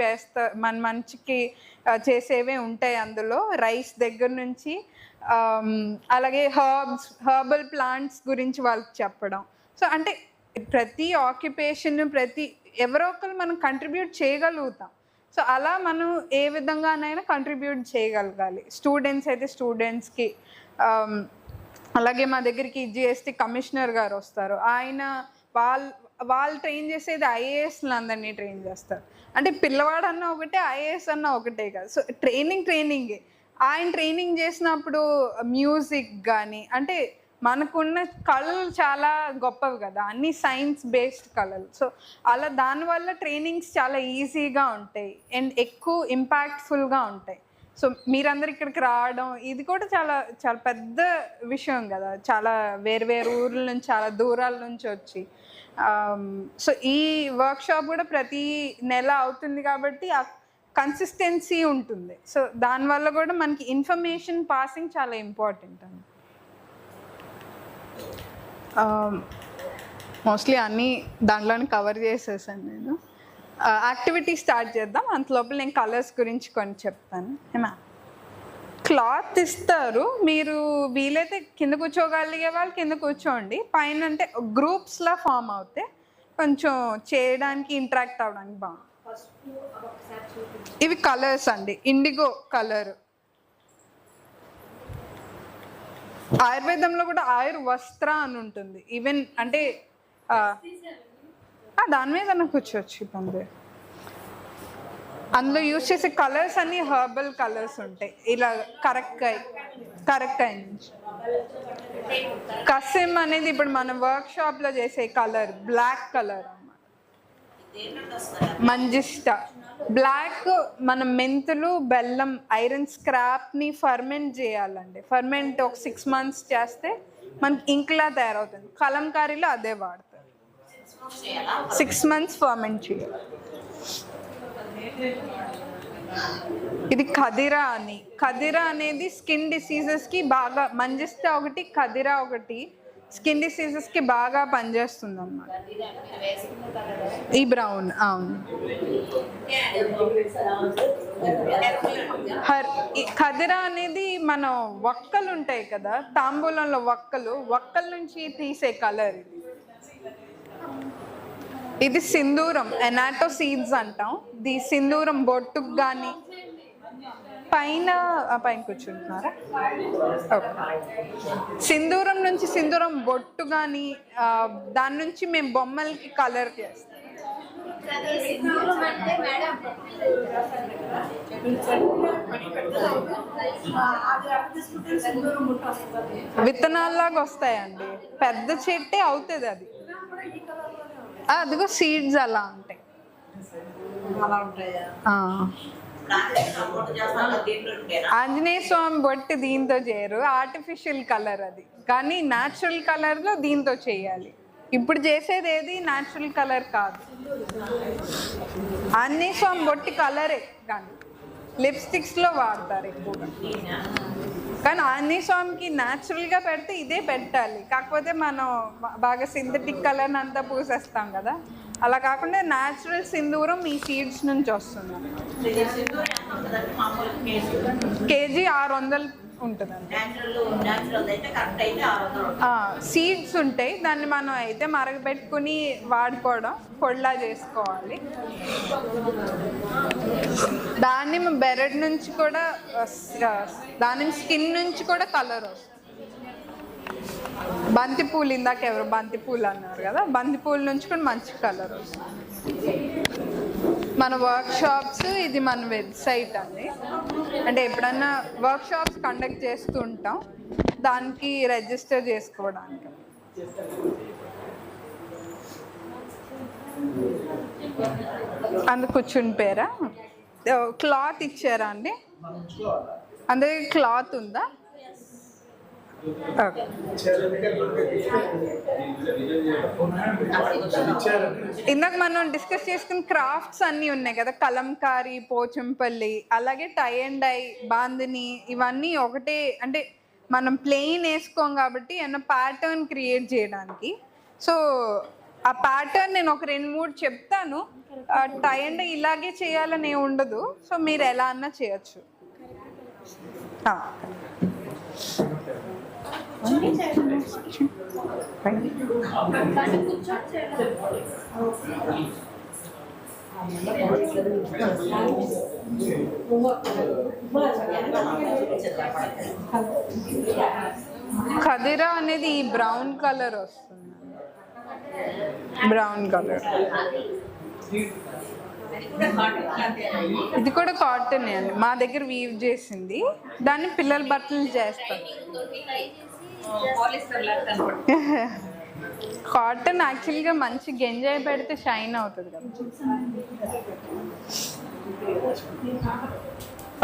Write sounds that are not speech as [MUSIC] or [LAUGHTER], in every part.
వేస్తా మన మంచికి చేసేవే ఉంటాయి అందులో. రైస్ దగ్గర నుంచి అలాగే హర్బ్స్ హర్బల్ ప్లాంట్స్ గురించి వాళ్ళకి చెప్పడం. సో అంటే ప్రతి ఆక్యుపేషన్ ప్రతి ఎవరో ఒకరు మనం కంట్రిబ్యూట్ చేయగలుగుతాం. సో అలా మనం ఏ విధంగానైనా కంట్రిబ్యూట్ చేయగలగాలి. స్టూడెంట్స్ అయితే స్టూడెంట్స్కి అలాగే మా దగ్గరికి జిఎస్టీ కమిషనర్ గారు వస్తారు. ఆయన వాళ్ళు వాళ్ళు ట్రైన్ చేసేది ఐఏఎస్లు అందరినీ ట్రైన్ చేస్తారు. అంటే పిల్లవాడు అన్న ఒకటే ఐఏఎస్ అన్న ఒకటే కాదు. సో ట్రైనింగ్ ట్రైనింగే ఆయన ట్రైనింగ్ చేసినప్పుడు మ్యూజిక్ కానీ అంటే మనకున్న కళలు చాలా గొప్పవి కదా. అన్ని సైన్స్ బేస్డ్ కళలు. సో అలా దానివల్ల ట్రైనింగ్స్ చాలా ఈజీగా ఉంటాయి. అండ్ ఎక్కువ ఇంపాక్ట్ఫుల్గా ఉంటాయి. సో మీరందరు ఇక్కడికి రావడం ఇది కూడా చాలా చాలా పెద్ద విషయం కదా. చాలా వేరు వేరు ఊర్ల నుంచి చాలా దూరాల నుంచి వచ్చి. సో ఈ వర్క్షాప్ కూడా ప్రతి నెల అవుతుంది కాబట్టి ఆ కన్సిస్టెన్సీ ఉంటుంది. సో దానివల్ల కూడా మనకి ఇన్ఫర్మేషన్ పాసింగ్ చాలా ఇంపార్టెంట్ అండి. మోస్ట్లీ అన్నీ దాంట్లోనే కవర్ చేసేసాను నేను. యాక్టివిటీ స్టార్ట్ చేద్దాం. అంతలోపల నేను కలర్స్ గురించి కొన్ని చెప్తాను. ఏమా? క్లాత్ ఇస్తారు. మీరు వీలైతే కింద కూర్చోగలిగే వాళ్ళు కింద కూర్చోండి. పైన అంటే గ్రూప్స్లా ఫామ్ అవుతే కొంచెం చేయడానికి ఇంటరాక్ట్ అవ్వడానికి బాగుంది ఇవి కలర్స్ అండి. ఇండిగో కలర్ ఆయుర్వేదంలో కూడా ఆయుర్ వస్త్ర అని ఉంటుంది. ఈవెన్ అంటే దాని మీద కూర్చోవచ్చు ఇబ్బంది. అందులో యూజ్ చేసే కలర్స్ అన్ని హర్బల్ కలర్స్ ఉంటాయి. ఇలా కరెక్ట్ అయి కరెక్ట్ అయింది. కసిమ్ అనేది ఇప్పుడు మన వర్క్ షాప్లో చేసే కలర్ బ్లాక్ కలర్ మంజిష్ట బ్లాక్ మన మెంతులు బెల్లం ఐరన్ స్క్రాప్ని ఫర్మెంట్ చేయాలండి. ఫర్మెంట్ ఒక సిక్స్ మంత్స్ చేస్తే మనకి ఇంక్లా తయారవుతుంది. కలంకారీలో అదే వాడతారు సిక్స్ మంత్స్ ఫర్మెంట్ చేయాలి. ఇది కదిరా అని. కదిరా అనేది స్కిన్ డిసీజెస్కి బాగా మంజిస్తా ఒకటి కదిరా ఒకటి స్కిన్ డిసీజెస్కి బాగా పనిచేస్తుంది అన్నమాట ఈ బ్రౌన్ అవును. హర్ ఈ కదిరా అనేది మన వక్కలు ఉంటాయి కదా తాంబూలంలో వక్కలు వక్కల నుంచి తీసే కలర్ ఇది. ఇది సింధూరం ఎనాటో సీడ్స్ అంటాం. ది సింధూరం బొట్టుకు కానీ పైన పైన కూర్చుంటున్నారా? ఓకే. సింధూరం నుంచి సింధూరం బొట్టు కానీ దాని నుంచి మేము బొమ్మలకి కలర్ చేస్తాం. విత్తనాల్లాగా వస్తాయండి. పెద్ద చెట్టే అవుతుంది అది. అదిగో సీడ్స్ అలా ఉంటాయి. ఆంజనేయ స్వామి బొట్టి దీంతో చేయరు. ఆర్టిఫిషియల్ కలర్ అది. కానీ న్యాచురల్ కలర్లో దీంతో చేయాలి. ఇప్పుడు చేసేది ఏది? న్యాచురల్ కలర్ కాదు. ఆంజనేయ స్వామి బొట్టి కలరే కానీ. లిప్స్టిక్స్లో వాడతారు ఎక్కువగా. కానీ ఆంజనేయ స్వామికి న్యాచురల్గా పెడితే ఇదే పెట్టాలి. కాకపోతే మనం బాగా సింథటిక్ కలర్ అంతా పూసేస్తాం కదా. అలా కాకుండా న్యాచురల్ సింధూరం ఈ సీడ్స్ నుంచి వస్తుంది. కేజీ ఆరు వందలు ఉంటుందండి. సీడ్స్ ఉంటాయి. దాన్ని మనం అయితే మరగబెట్టుకుని వాడుకోవడం పొడిలా చేసుకోవాలి. దాన్ని బెరడ్ నుంచి కూడా దాని స్కిన్ నుంచి కూడా కలర్ వస్తుంది. బంతి పూలు ఇందాక ఎవరు బంతి పూలు అన్నారు కదా బంతి పూల నుంచి కూడా మంచి కలర్ వస్తుంది. మన వర్క్ షాప్స్ ఇది మన వెబ్సైట్ అండి. అంటే ఎప్పుడన్నా వర్క్ షాప్స్ కండక్ట్ చేస్తూ ఉంటాం దానికి రిజిస్టర్ చేసుకోవడానికి. అందు కూర్చుని పేరా? క్లాత్ ఇచ్చారా అండి? అందుకే క్లాత్ ఉందా? ఇందాక మనం డిస్కస్ చేసుకున్న క్రాఫ్ట్స్ అన్నీ ఉన్నాయి కదా కలంకారీ పోచంపల్లి అలాగే టై అండ్ డై బాందిని ఇవన్నీ ఒకటే అంటే మనం ప్లెయిన్ వేసుకోం కాబట్టి ఏమన్నా ప్యాటర్న్ క్రియేట్ చేయడానికి. సో ఆ ప్యాటర్న్ నేను ఒక రెండు మూడు చెప్తాను. టై అండ్ ఇలాగే చేయాలని ఉండదు. సో మీరు ఎలా అన్నా చేయొచ్చు. ఖదిరా అనేది ఈ బ్రౌన్ కలర్ వస్తుంది. Brown colour. ఇది కూడా కాటన్ అండి. మా దగ్గర వీవ్ చేసింది. దాన్ని పిల్లల బట్టలు చేస్తాం కాటన్ యాక్చువల్గా మంచి గెంజాయి పెడితే షైన్ అవుతుంది కదా.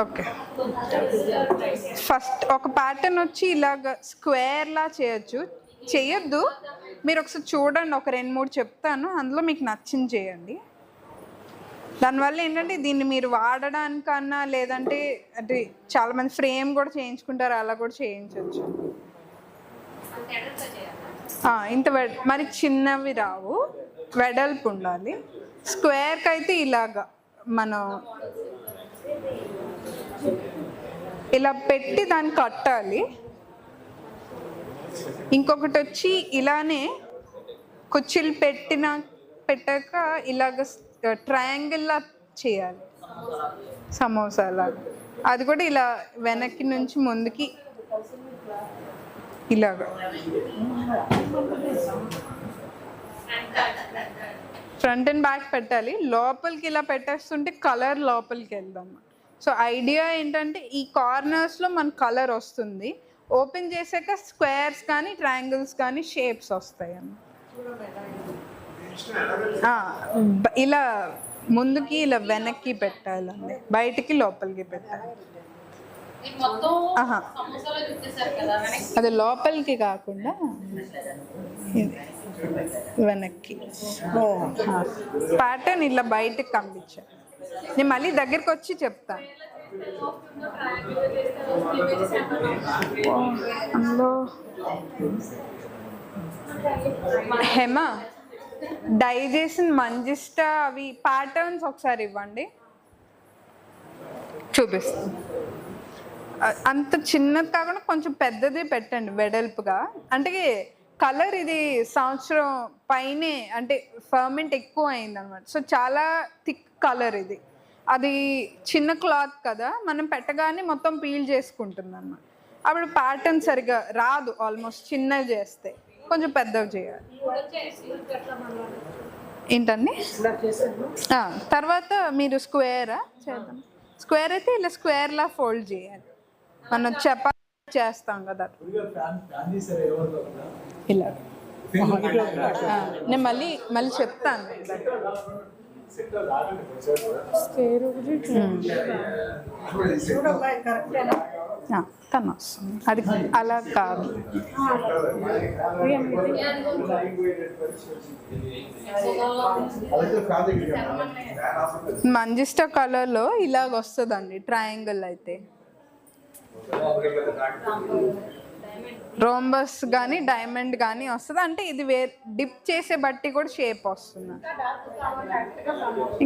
ఓకే. ఫస్ట్ ఒక ప్యాటర్న్ వచ్చి ఇలాగ స్క్వేర్లా చేయొచ్చు. చేయొద్దు. మీరు ఒకసారి చూడండి. ఒక రెండు మూడు చెప్తాను. అందులో మీకు నచ్చింది చేయండి. దానివల్ల ఏంటంటే దీన్ని మీరు వాడడానికన్నా లేదంటే అంటే చాలామంది ఫ్రేమ్ కూడా చేయించుకుంటారు. అలా కూడా చేయించవచ్చు ఇంత మరి చిన్నవి రావు. వెడల్పు ఉండాలి. స్క్వేర్కి అయితే ఇలాగా మనం ఇలా పెట్టి దాన్ని కట్టాలి. ఇంకొకటి వచ్చి ఇలానే కుర్చీలు పెట్టిన పెట్టాక ఇలాగ ట్రయాంగిల్లా చేయాలి. సమోసాలాగా. అది కూడా ఇలా వెనక్కి నుంచి ముందుకి ఇలాగ. ఫ్రంట్ అండ్ బ్యాక్ పెట్టాలి. లోపలికి ఇలా పెట్టేస్తుంటే కలర్ లోపలికి వెళ్దాం. సో ఐడియా ఏంటంటే ఈ కార్నర్స్లో మన కలర్ వస్తుంది. ఓపెన్ చేసాక స్క్వేర్స్ కానీ ట్రయాంగిల్స్ కానీ షేప్స్ వస్తాయి అన్న ఇలా ముందుకి ఇలా వెనక్కి పెట్టాలండి. బయటికి లోపలికి పెట్టాలి మొత్తం ఆహా సమోసాలో చుట్టేశారు కదా వెనక్కి అది లోపలికి కాకుండా వెనక్కి. ప్యాటర్న్ ఇలా బయటకు కనిపించాను నేను మళ్ళీ దగ్గరికి వచ్చి చెప్తాను అందులో హేమ డై చేసిన మంజిస్ట అవి ప్యాటర్న్స్ ఒకసారి ఇవ్వండి. చూపిస్తాను అంత చిన్నది కాకుండా కొంచెం పెద్దది పెట్టండి వెడల్పుగా. అంటే కలర్ ఇది సంవత్సరం పైనే అంటే ఫర్మెంట్ ఎక్కువ అయింది అనమాట సో చాలా థిక్ కలర్ ఇది. అది చిన్న క్లాత్ కదా మనం పెట్టగానే మొత్తం పీల్ చేసుకుంటుంది అనమాట అప్పుడు ప్యాటర్న్ సరిగా రాదు ఆల్మోస్ట్ చిన్నవి చేస్తే. కొంచెం పెద్దవి చేయాలి. ఏంటండి? తర్వాత మీరు స్క్వేరా చేద్దాం. స్క్వేర్ అయితే ఇలా స్క్వేర్లా ఫోల్డ్ చేయాలి. మనం చపాతి చేస్తాం కదా. ఇలా. నేను మళ్ళీ మళ్ళీ చెప్తాను. తను వస్తుంది. అది అలా కాదు. మంజిస్టా కలర్లో ఇలాగ వస్తుందండి ట్రయాంగిల్ అయితే. రోంబస్ కానీ డైమండ్ కానీ వస్తుంది. అంటే ఇది వే డిప్ చేసే బట్టి కూడా షేప్ వస్తుంది.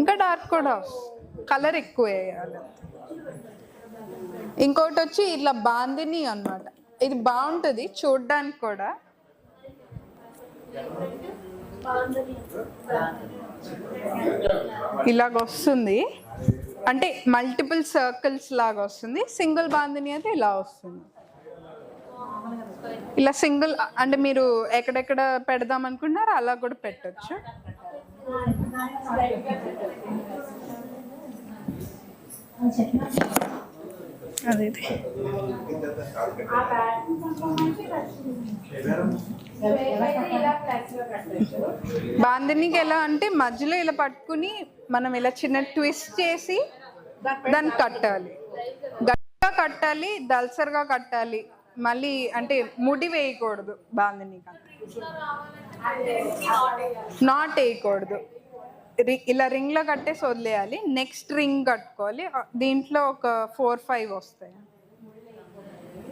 ఇంకా డార్క్ కూడా వస్తుంది. కలర్ ఎక్కువ వేయాలి. ఇంకోటి వచ్చి ఇట్లా బాందిని అన్నమాట. ఇది బాగుంటుంది చూడడానికి కూడా. ఇలాగ వస్తుంది. అంటే మల్టిపుల్ సర్కిల్స్ లాగా వస్తుంది. సింగిల్ బాందిని అయితే ఇలా వస్తుంది. ఇలా సింగిల్ అంటే మీరు ఎక్కడెక్కడ పెడదాం అనుకుంటున్నారో అలా కూడా పెట్టొచ్చు. అదే బాందినికి ఎలా అంటే మధ్యలో ఇలా పట్టుకుని మనం ఇలా చిన్న ట్విస్ట్ చేసి దాన్ని కట్టాలి. గట్టిగా కట్టాలి దల్సర్గా కట్టాలి. మళ్ళీ అంటే ముడి వేయకూడదు బాందినికి. నాట్ వేయకూడదు. ఇలా రింగ్లో కట్టేసి వదిలేయాలి నెక్స్ట్ రింగ్ కట్టుకోవాలి. దీంట్లో ఒక ఫోర్ ఫైవ్ వస్తాయి.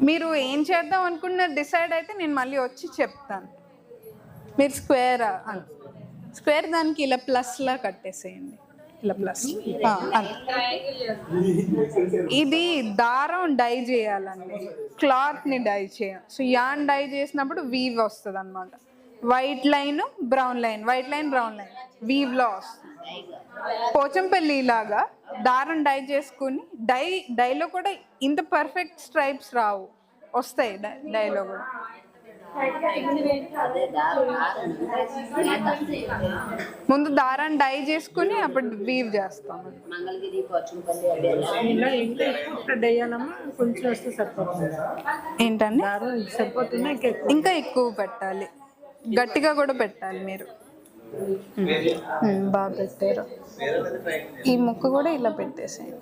మీరు ఏం చేద్దాం అనుకున్న డిసైడ్ అయితే నేను మళ్ళీ వచ్చి చెప్తాను. మీరు స్క్వేర్ స్క్వేర్ దానికి ఇలా ప్లస్ లా కట్టేసేయండి. ఇలా ప్లస్. ఇది దారం డై చేయాలండి. క్లాత్ని డై చేయాలి సో యాన్ డై చేసినప్పుడు వీవ్ వస్తుంది అనమాట white line brown line white line brown line వీవ్లో వస్తుంది పోచంపల్లి లాగా దారం డై చేసుకుని డై డైలో కూడా ఇంత పర్ఫెక్ట్ స్ట్రైప్స్ రావు. వస్తాయి డై- డైలో కూడా. ముందు దారాన్ని డై చేసుకుని అప్పుడు వీవ్ చేస్తాం. కొంచెం ఏంటండి? ఇంకా ఎక్కువ పెట్టాలి. గట్టిగా కూడా పెట్టాలి మీరు. బాగా పెట్టారు. ఈ ముక్క కూడా ఇలా పెట్టేసేయండి.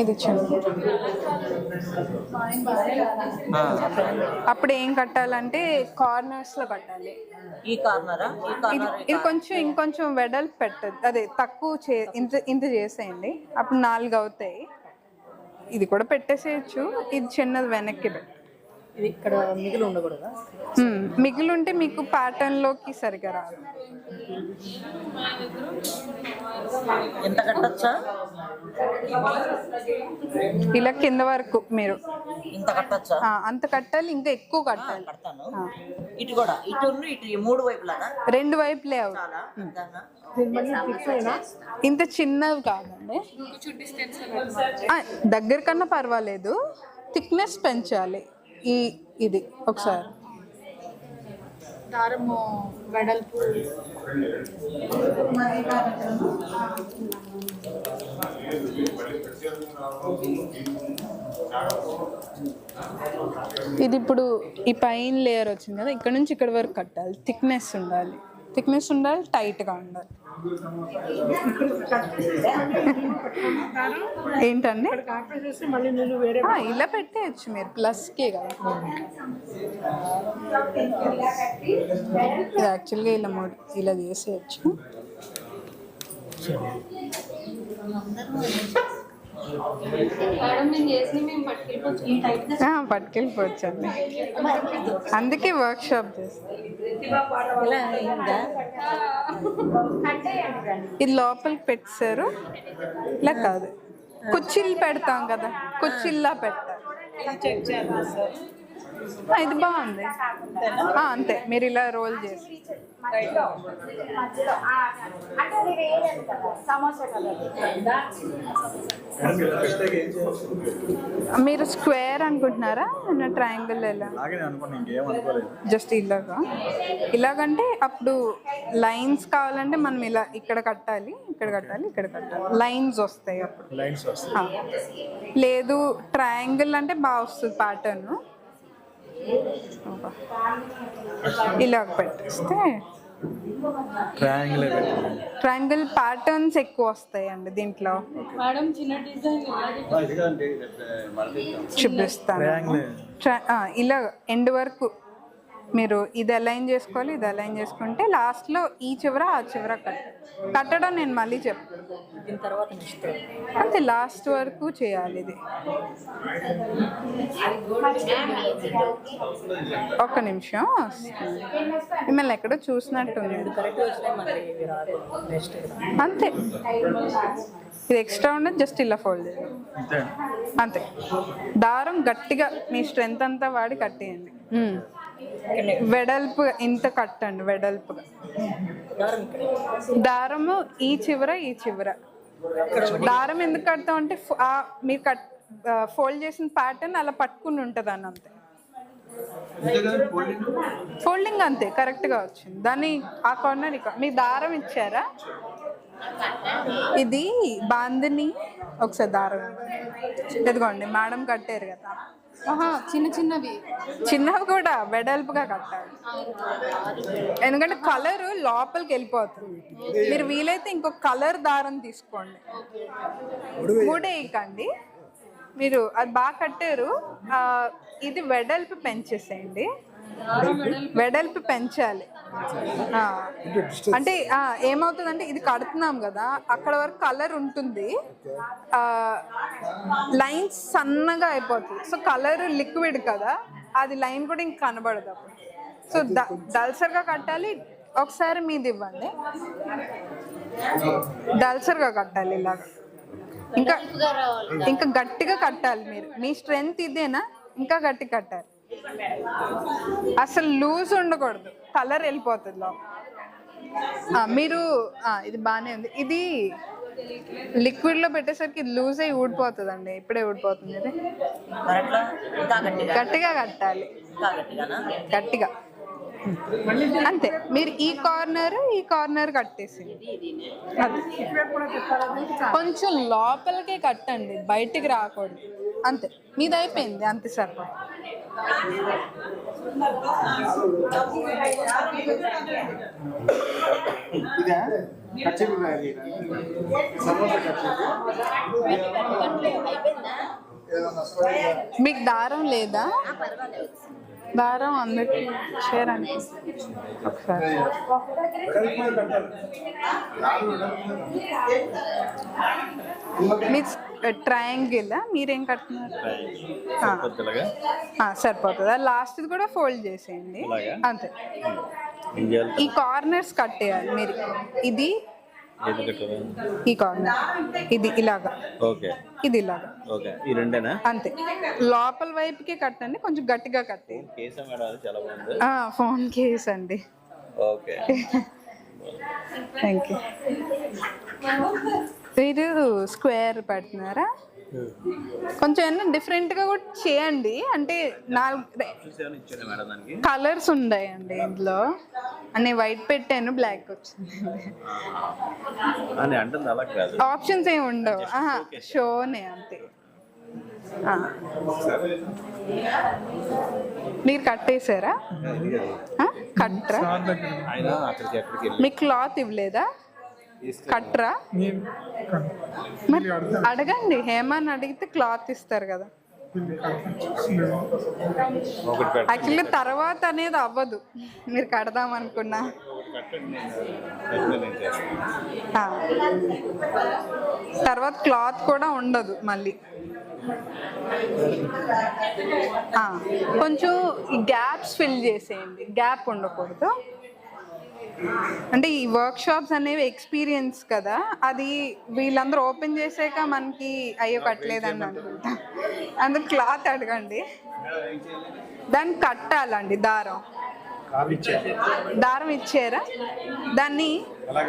ఇది చూడండి అప్పుడు ఏం కట్టాలంటే కార్నర్స్లో కట్టాలి. ఈ కార్నరా? ఇది కొంచెం ఇంకొంచెం వెడల్పు పెట్టదు. అదే తక్కువ చే ఇంత ఇంత చేసేయండి. అప్పుడు నాలుగు అవుతాయి. ఇది కూడా పెట్టేసేయచ్చు. ఇది చిన్నది వెనక్కి పెట్టు. ఇది ఇక్కడ మిగిలి ఉండకూడదా? మ్మ్. మిగిలింటే మీకు pattern లోకి సరిగా రాదు. ఎంత కట్టచ్చా? ఇలా కింద వరకు మీరు. ఇంత కట్టచ్చా? ఆ, అంత కట్టాలి ఇంకా ఎక్కువ కట్టాలి. కడతాను. ఇటు కూడా ఇటు ఇటు ఈ మూడు వైపులాగా రెండు వైపులే చాలా ఇంతనా? ఇంత చిన్నవి కాదండి. ఆ, దగ్గర కన్నా పర్వాలేదు. థిక్నెస్ పెంచాలి. ఈ ఇది ఒకసారి. దారము వెడల్పు. ఇది ఇప్పుడు ఈ పైన లేయర్ వచ్చింది కదా ఇక్కడ నుంచి ఇక్కడ వరకు కట్టాలి. థిక్నెస్ ఉండాలి. థిక్నెస్ ఉండాలి టైట్గా ఉండాలి. ఏంటండి? ఇలా పెట్టేయచ్చు మీరు ప్లస్కే కదా. ఇది యాక్చువల్గా ఇలా మోడ్ ఇలా చేసేయచ్చు. పట్టుకెళ్ళిపోవచ్చు. అండి అందుకే వర్క్ షాప్ ఇది లోపలికి పెట్టారు. ఇలా కాదు. కుర్చీలు పెడతాం కదా కుర్చీల్లా ఆ, ఇది బాగుంది. ఆ, అంతే. మీరు ఇలా రోల్ చేసి. మీరు స్క్వేర్ అనుకుంటున్నారా? ట్రయాంగిల్ ఎలా? జస్ట్ ఇలాగా. ఇలాగంటే అప్పుడు లైన్స్ కావాలంటే మనం ఇలా ఇక్కడ కట్టాలి ఇక్కడ కట్టాలి ఇక్కడ కట్టాలి. లైన్స్ వస్తాయి అప్పుడు. లైన్స్ వస్తాయి. ఆ. లేదు ట్రయాంగిల్ అంటే బాగా వస్తుంది ప్యాటర్న్ ఇలా పెట్టేస్తే ట్రయాంగిల్ ట్రయాంగిల్ ప్యాటర్న్స్ ఎక్కువ వస్తాయండి దీంట్లో. మేడం చిన్న డిజైన్ చూపిస్తాను. ఇలా ఎండ్ వరకు మీరు ఇది అలైన్ చేసుకోవాలి ఇది అలైన్ చేసుకుంటే లాస్ట్లో ఈ చివర ఆ చివర కట్ కట్టడం నేను మళ్ళీ చెప్తాను తర్వాత అంతే లాస్ట్ వరకు చేయాలి ఇది. ఒక్క నిమిషం. మిమ్మల్ని ఎక్కడో నెక్స్ట్ అంతే. ఇది ఎక్స్ట్రా ఉండదు జస్ట్ ఇలా ఫోల్డ్ అంతే. దారం గట్టిగా మీ స్ట్రెంత్ అంతా వాడి కట్టేయండి. వెడల్పు ఇంత కట్టండి వెడల్పుగా దారము ఈ చివర ఈ చివర. దారం ఎందుకు కడతాం అంటే మీరు కట్ ఫోల్డ్ చేసిన ప్యాటర్న్ అలా పట్టుకుని ఉంటుంది అని అంతే. ఫోల్డింగ్ అంతే కరెక్ట్గా వచ్చింది. దాన్ని ఆ కార్నర్ ఇక మీ దారం ఇచ్చారా? ఇది బాందిని ఒకసారి దారం. ఇదిగోండి మేడం కట్టారు కదా. చిన్న చిన్నవి. చిన్నవి కూడా వెడల్పుగా కట్టాలి ఎందుకంటే కలర్ లోపలికి వెళ్ళిపోతుంది. మీరు వీలైతే ఇంకొక కలర్ దారం తీసుకోండి. మూడేయకండి. మీరు అది బాగా కట్టారు. ఇది వెడల్పు పెంచేసేయండి. వెడల్పు పెంచాలి. అంటే ఆ, ఏమవుతుందంటే ఇది కడుతున్నాం కదా అక్కడ వరకు కలర్ ఉంటుంది. లైన్స్ సన్నగా అయిపోతుంది. సో కలర్ లిక్విడ్ కదా అది లైన్ కూడా ఇంక కనబడదు అప్పుడు. సో ద దల్సర్గా కట్టాలి ఒకసారి మీది ఇవ్వండి. దల్సర్గా కట్టాలి ఇలాగ. ఇంకా ఇంకా గట్టిగా కట్టాలి మీరు. మీ స్ట్రెంగ్త్ ఇదేనా? ఇంకా గట్టి కట్టాలి. అసలు లూజ్ ఉండకూడదు. కలర్ వెళ్ళిపోతుంది మీరు ఇది బాగానే ఉంది. ఇది లిక్విడ్లో పెట్టేసరికి ఇది లూజ్ అయ్యి ఊడిపోతుందండి. ఇప్పుడే ఊడిపోతుంది ఇది. గట్టిగా? కట్టాలి. గట్టిగా. అంతే. మీరు ఈ కార్నర్ ఈ కార్నర్ కట్టేసి. కొంచెం లోపలికే కట్టండి. బయటికి రాకూడదు. అంతే. మీది అయిపోయింది అంతే సరిపో ఇదా? కచ్చిపు సమోసా కచ్చిపు అయిపోయిందా మీకు దారం లేదా? దారం అందరికి షేర్ అని ఒకసారి. మీ ట్రయాంగిల్ మీరేం కడుతున్నారు? సరిపోతుంది. లాస్ట్ కూడా ఫోల్డ్ చేసేయండి? అంతే. ఈ కార్నర్స్ కట్టేయాలి మీరు. ఇది ఈ కార్నర్. ఇది ఇలాగా. ఓకే. ఇది ఇలాగా. ఓకే. ఈ రెండేనా? అంతే. లోపల వైపుకే కట్టండి. కొంచెం గట్టిగా కట్టేయండి. ఫోన్ కేస్ అండి. ఓకే. [LAUGHS] థ్యాంక్ యూ మీరు స్క్వేర్ పెడుతున్నారా? కొంచెం ఏమన్నా డిఫరెంట్గా కూడా చేయండి. అంటే నాలుగు కలర్స్ ఉన్నాయండి ఇందులో. అని వైట్ పెట్టాను బ్లాక్ వచ్చింది. ఆప్షన్స్ ఏమి ఉండవు. షోనే అంతే. మీరు కట్టేశారా? వెళ్ళి. మీ క్లాత్ ఇవ్వలేదా? కట్రా? మరి అడగండి హేమాని అడిగితే క్లాత్ ఇస్తారు కదా. యాక్చువల్లీ తర్వాత అనేది అవ్వదు. మీరు కడదాం అనుకున్నా. తర్వాత క్లాత్ కూడా ఉండదు మళ్ళీ. ఆ, కొంచెం గ్యాప్స్ ఫిల్ చేసేయండి. గ్యాప్ ఉండకూడదు. అంటే ఈ వర్క్ షాప్స్ అనేవి ఎక్స్పీరియన్స్ కదా. అది వీళ్ళందరూ ఓపెన్ చేసాక మనకి అయ్యో కట్టలేదని అనుకుంటా. అందుకు క్లాత్ అడగండి. దాన్ని కట్టాలండి దారం. దారం ఇచ్చారా? దాన్ని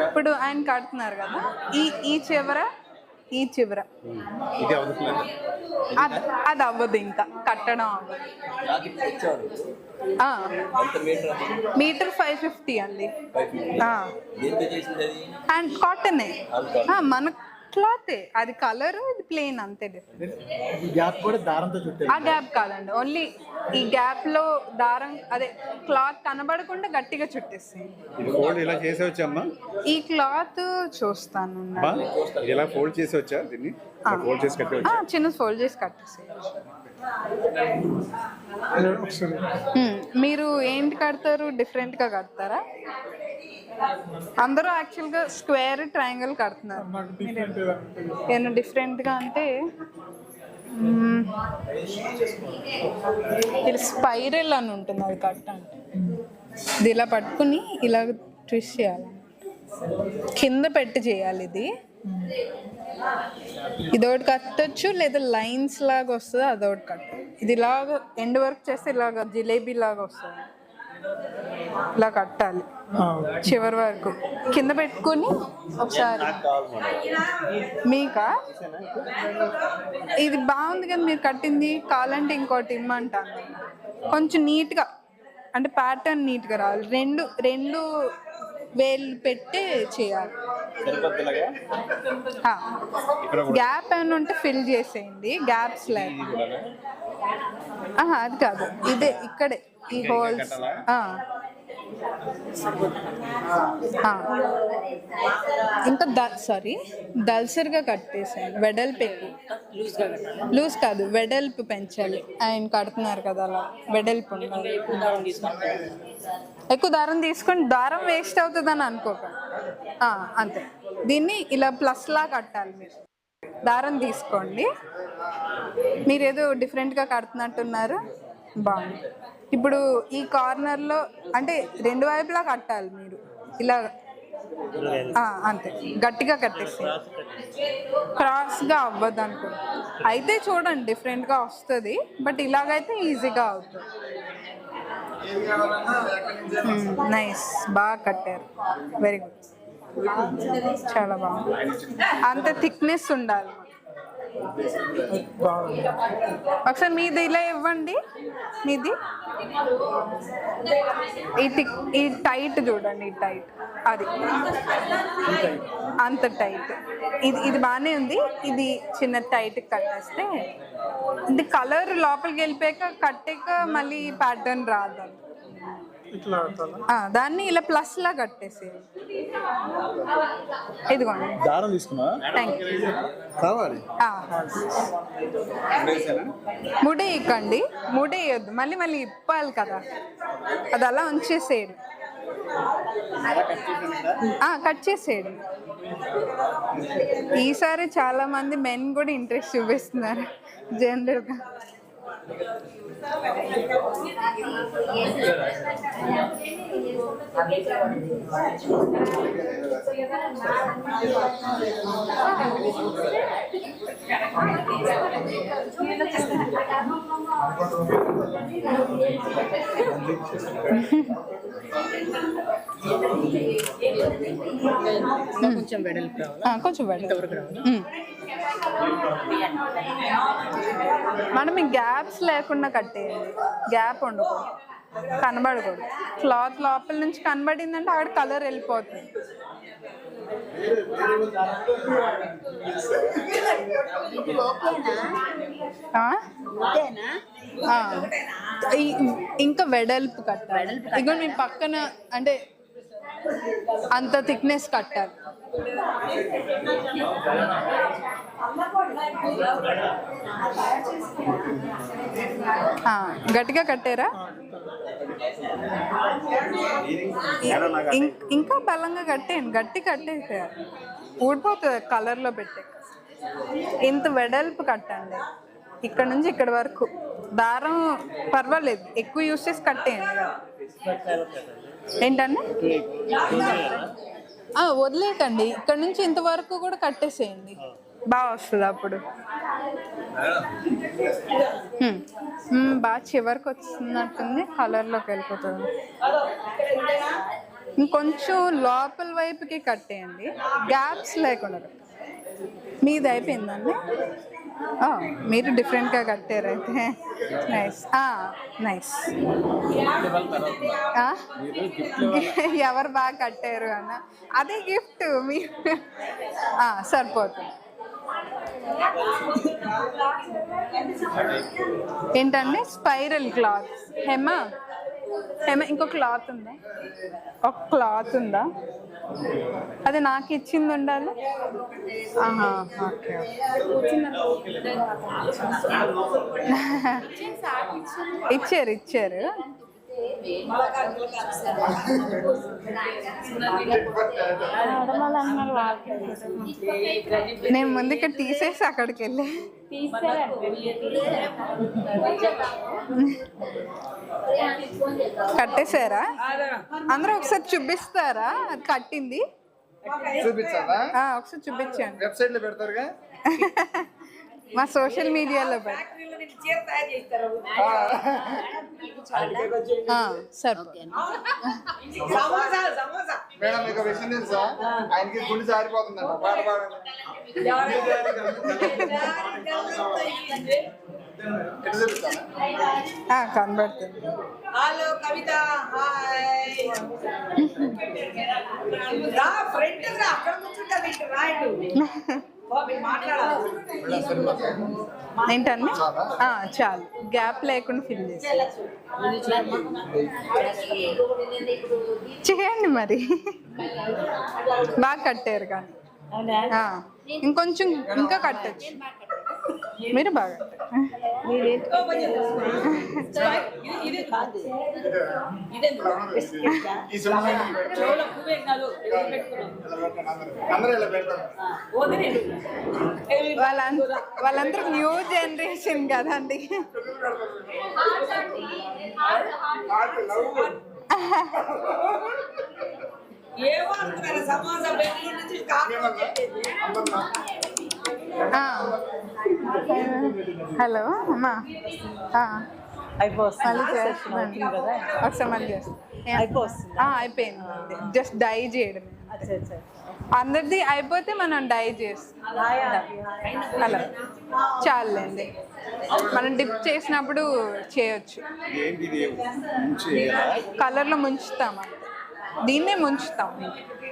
ఇప్పుడు ఆయన కడుతున్నారు కదా. ఈ ఈ చివర ఈ చివర. అది అవ్వదు ఇంకా. కట్టడం అవ్వదు. మీటర్ ఫైవ్ ఫిఫ్టీ అండి. అండ్ కాటనే. మన క్లాతే అది కలర్ ఇది ప్లెయిన్ అంతే డిఫరెంట్ గ్యాప్ కూడా దారంతో చుట్టారు ఆ గ్యాప్ కాదండి. ఓన్లీ ఈ గ్యాప్లో దారం అదే క్లాత్ కనబడకుండా గట్టిగా ఫోల్డ్ ఇలా చేసి వచ్చామ్మా ఈ క్లాత్ చూస్తాను ఇలా ఫోల్డ్ చేసి వచ్చా దీన్ని? ఫోల్డ్ చేసి కట్టి ఆ, చిన్న ఫోల్డ్ చేసి కట్టేసేయండి హ్మ్, మీరు ఏంటి కడతారు? డిఫరెంట్గా కడతారా? అందరూ యాక్చువల్గా స్క్వేర్ ట్రయాంగిల్ కడుతున్నారు. నేను డిఫరెంట్గా అంటే? ఇది స్పైరల్ అని ఉంటుంది అది కట్ అంటే ఇది ఇలా పట్టుకుని ఇలా ట్విస్ట్ చేయాలి. కింద పెట్టి చేయాలి ఇది. ఇదొకటి కట్టొచ్చు లేదా లైన్స్ లాగా వస్తుంది అదొకటి కట్ ఇది ఇలాగ ఎండ్ వర్క్ చేస్తే ఇలాగ జిలేబీ లాగా వస్తుంది. ఇలా కట్టాలి. చివరి వరకు. కింద పెట్టుకుని ఒకసారి. మీకా? ఇది బాగుంది కదా మీరు కట్టింది కావాలంటే ఇంకోటి ఇమ్మంటాను. కొంచెం నీట్గా అంటే ప్యాటర్న్ నీట్గా రావాలి. రెండు రెండు వేలు పెట్టే చేయాలి. సరిపోద్దిలాగా? గ్యాప్ ఏమైనా ఉంటే ఫిల్ చేసేయండి. గ్యాప్స్ ఆహా, అది కాదు. ఇదే ఇక్కడే. ఈ హోల్స్. ఇంకా ద సారీ దల్సర్గా కట్టేసాను వెడల్పు ఎక్కువ లూజ్ కాదు వెడల్పు పెంచాలి. ఆయన కడుతున్నారు కదా అలా. వెడల్పు. ఉండాలి ఎక్కువ దారం తీసుకొని దారం వేస్ట్ అవుతుందని అనుకోకండి. అంతే. దీన్ని ఇలా ప్లస్లా కట్టాలి మీరు. దారం తీసుకోండి. మీరు ఏదో డిఫరెంట్గా కడుతున్నట్టున్నారు. బాగుంది. ఇప్పుడు ఈ కార్నర్లో అంటే రెండు వైపులా కట్టాలి మీరు. ఇలా అంతే. గట్టిగా కట్టేసి క్రాస్గా అవ్వదు అనుకో అయితే చూడండి డిఫరెంట్గా వస్తుంది. బట్ ఇలాగైతే ఈజీగా అవుతుంది. Hmm, నైస్ బాగా కట్టారు. వెరీ గుడ్ చాలా బాగుంది. అంత థిక్నెస్ ఉండాలి. ఒకసారి మీది ఇలా ఇవ్వండి. మీది? ఈ థిక్ ఈ టైట్ చూడండి ఈ టైట్ అది. అంత టైట్ ఇది ఇది బాగానే ఉంది. ఇది చిన్న టైట్ కట్టేస్తే ఇది కలర్ లోపలికి వెళ్ళిపోయాక కట్టాక మళ్ళీ ప్యాటర్న్ రాదు. ఇట్లా ఆడతాను ఆ, దాన్ని ఇలా ప్లస్ లా కట్టేసి. ఇదిగోండి. దారం తీసుకున్నా? థ్యాంక్ యూ కావాలి. ముడి ఇక్కండి ముడి వేయొద్దు మళ్ళీ మళ్ళీ ఇప్పాలి కదా. అది అలా ఉంచేసేయండి. ఆ, కట్ చేసేయండి. ఈసారి చాలా మంది మెన్ కూడా ఇంట్రెస్ట్ చూపిస్తున్నారు. జనరల్గా కొంచెం వెడల్పు రావాలి కొంచెం పెట్టండి ఉమ్. మనం ఈ గ్యాప్స్ లేకుండా కట్టేయండి. గ్యాప్ ఉండకూడదు. కనబడకూడదు. క్లాత్ లోపల నుంచి కనబడిందంటే అక్కడ కలర్ వెళ్ళిపోతుంది. ఇంకా వెడల్పు కట్టాలి. ఇక మీ పక్కన అంటే అంత థిక్నెస్ కట్టాలి గట్టిగా కట్టారా? ఇంకా బలంగా కట్టేయండి గట్టి కట్టేసారు ఊడిపోతుంది కలర్లో పెట్టే. ఇంత వెడల్పు కట్టండి. ఇక్కడ నుంచి ఇక్కడ వరకు. దారం పర్వాలేదు ఎక్కువ యూస్ చేసి కట్టేయండి. ఏంటండి వదిలేకండి ఇక్కడ నుంచి ఇంతవరకు కూడా కట్టేసేయండి. బాగా వస్తుంది అప్పుడు. బాగా చివరికి వచ్చినట్టుంది కలర్లోకి వెళ్ళిపోతుంది. ఇంకొంచెం లోపల వైపుకి కట్టేయండి. గ్యాప్స్ లేకుండా. మీది అయిపోయిందండి మీరు డిఫరెంట్గా కట్టారు అయితే. నైస్ నైస్ ఎవరు బాగా కట్టారు అన్న? అదే గిఫ్ట్ మీ సరిపోతుంది. ఏంటండి? Spiral cloth Hema? హెమ ఇంకో క్లాత్ ఉందా? ఒక క్లాత్ ఉందా? అది నాకు ఇచ్చింది ఉండాలి. ఆహా ఓకే ఇచ్చారు ఇచ్చారు. నేను ముందు ఇక్కడ తీసేసి అక్కడికి వెళ్ళి. కట్టేశారా? అందరూ ఒకసారి చూపిస్తారా? అది కట్టింది. చూపించాలా ఒకసారి చూపించండి. వెబ్సైట్లో పెడతారుగా? [LAUGHS] మా సోషల్ మీడియాలో పెట్టి సరిపోతుంది మేడం మీకు విషయం తెలుసా? ఆయనకి గుండె జారిపోతుందంట. పాట పాడండి. కనబడుతుంది. Hello Kavitha hi. రా ఫ్రెండ్ రా అక్కడ కూర్చుంటా రాయడు. [LAUGHS] ఏంటండి ఆ, చాలు. గ్యాప్ లేకుండా ఫిల్ చేయండి మరి. బాగా కట్టారు కానీ. ఇంకొంచెం ఇంకా కట్టచ్చు. మీరు బాగా. వాళ్ళందరూ న్యూ జనరేషన్ కదండి. ఏమో సమాజ బెంగళూరు నుంచి కాకుండా హలో అమ్మా. చేస్తున్నాను ఒకసారి మళ్ళీ చేస్తాను ఆ, అయిపోయింది. జస్ట్ డై చేయడం. అందరిది అయిపోతే మనం డై చేస్తాం. అలా చాలండి మనం డిప్ చేసినప్పుడు చేయొచ్చు? కలర్లో ముంచుతాం దీన్నే ముంచుతాం.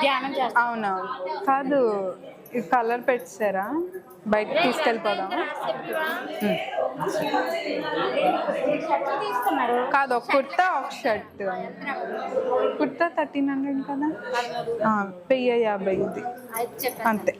ధ్యానం చేస్తాం. అవునవును కాదు ఈ కలర్ పెట్టారా? బయటకు తీసుకెళ్ళిపోదాం కాదు ఒక కుర్తా ఒక షర్ట్. కుర్తా థర్టీన్ హండ్రెడ్ కదా? వెయ్యి యాభై ఇది. అంతే.